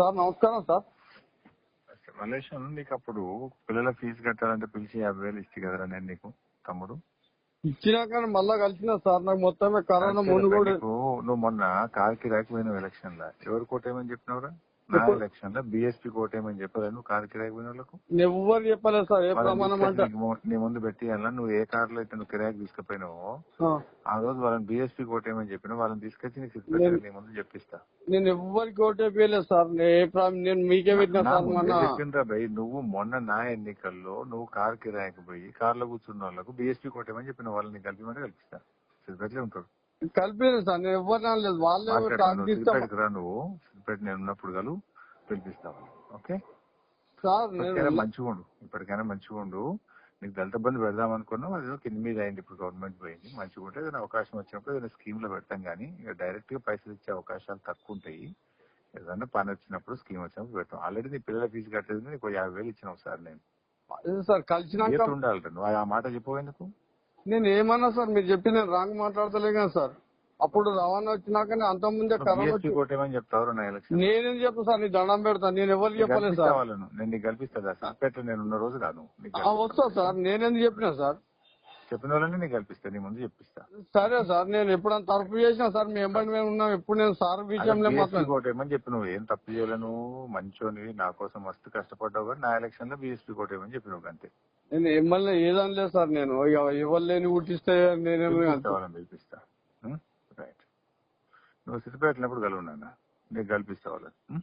Sir నమస్కారం sir. Malaysia నీకు అప్పుడు పిల్లల ఫీజు కట్టాలంటే పిలిచి యాభై వేలు ఇచ్చి కదరా నేను నీకు తమ్ముడు? ఇచ్చినాక మళ్ళా కలిసిన సార్ నాకు మొత్తమే కరోనా ముందు కూడా నువ్వు మొన్న కార్ కిరాకి పోయినావు ఎలక్షన్ లా ఎవరు కోటేమని చెప్పినవరా? ఎలక్షన్లో బిఎస్పీ కోటేమని చెప్పారా నువ్వు కార్ కిరాకి పోయిన వాళ్ళకు? ఎవ్వరు చెప్పలేదు సార్. ఏ ప్రమాణం అంటే నీ ముందు పెట్టి అలా నువ్వు ఏ కార్లో అయితే నువ్వు కిరాకి తీసుకుపోయినావో ఆ, రోజు వాళ్ళని బిఎస్పీ కోటేమని చెప్పిన వాళ్ళని తీసుకొచ్చి నీకు సిద్ధపేట నీ ముందు చెప్పిస్తా. నేను ఎవ్వరికి ఓటే వేయలేదు సార్. నేను ఏ ప్రా- నేను మీకే పెట్టిన చెప్పిండ్రా భయ్ నువ్వు మొన్న నా ఎన్నికల్లో నువ్వు కార్ కిరాయికి పోయి కార్లో కూర్చున్న వాళ్ళకు బిఎస్పీ కోటేమని చెప్పిన వాళ్ళని కలిపిమంటే కల్పిస్తా. సిద్ధపేటలో ఉంటారు కలిపేది సార్. నేను ఎవరిని అనలేదు. వాళ్ళే నువ్వు సిద్దిపేట నేను ఉన్నప్పుడు గలు పిలిపిస్తావు ఓకే? సార్ ఇప్పటికైనా మంచిగా ఉండు ఇప్పటికైనా మంచిగా ఉండు నీకు దళిత బంధు పెడదాం అనుకున్నావు అది కింద మీద అయింది ఇప్పుడు గవర్నమెంట్ పోయింది. మంచిగా ఉంటే ఏదైనా అవకాశం వచ్చినప్పుడు ఏదైనా స్కీమ్లో పెడతాం కానీ ఇక డైరెక్ట్గా పైసలు ఇచ్చే అవకాశాలు తక్కువ ఉంటాయి. ఏదైనా పని వచ్చినప్పుడు స్కీమ్ వచ్చినప్పుడు పెడతాం. ఆల్రెడీ నీ పిల్లల ఫీజు కట్టేది నీకు యాభై వేలు ఇచ్చిన ఒకసారి నేను. సార్ కలిసినాక ఉండాలి నువ్వు? ఆ మాట చెప్పవు ఎందుకు? నేను ఏమన్నా సార్ మీరు చెప్పి నేను రాంగ్ మాట్లాడతలే కదా సార్. అప్పుడు రవాణా వచ్చినాక అంత ముందే కరోనా వచ్చి కోటేమని చెప్తావు ఎలక్షన్? నేనేం చెప్పను సార్ నీ దండం పెడతాను నేను ఎవరికి చెప్పలేదు సార్. వాళ్ళను. నేను నీకు నేను ఉన్న రోజు కాదు. నీకు ఆ, గెలిపిస్తా. వస్తా సార్. నేనేందుకు చెప్పినా సార్? చెప్పిన వాళ్ళని నీకు కల్పిస్తా. నీ ముందు చెప్పిస్తా. సరే సార్ నేను ఎప్పుడైనా తరపు చేసినా సార్ మీ ఎంబడి మేము ఉన్నాం ఎప్పుడు నేను సార్ విషయంలో మాట్లాడు కోట ఏమని చెప్పి నువ్వు ఏం తప్పు చేయలేను? మంచోనివి నా కోసం మస్తు కష్టపడ్డావు కానీ నా ఎలక్షన్లో బీఎస్పీ కోట ఏమని చెప్పినావు అంతే. నేను ఎమ్మెల్యే ఏదని లేదు సార్ నేను. ఇక ఎవరు లేని పుట్టిస్తే నేనేమి పిలిపిస్తా వాళ్ళని పిలిపిస్తా నువ్వు సిద్దిపేటనప్పుడు కలువు నాన్న. నీకు కల్పిస్తా వాళ్ళని.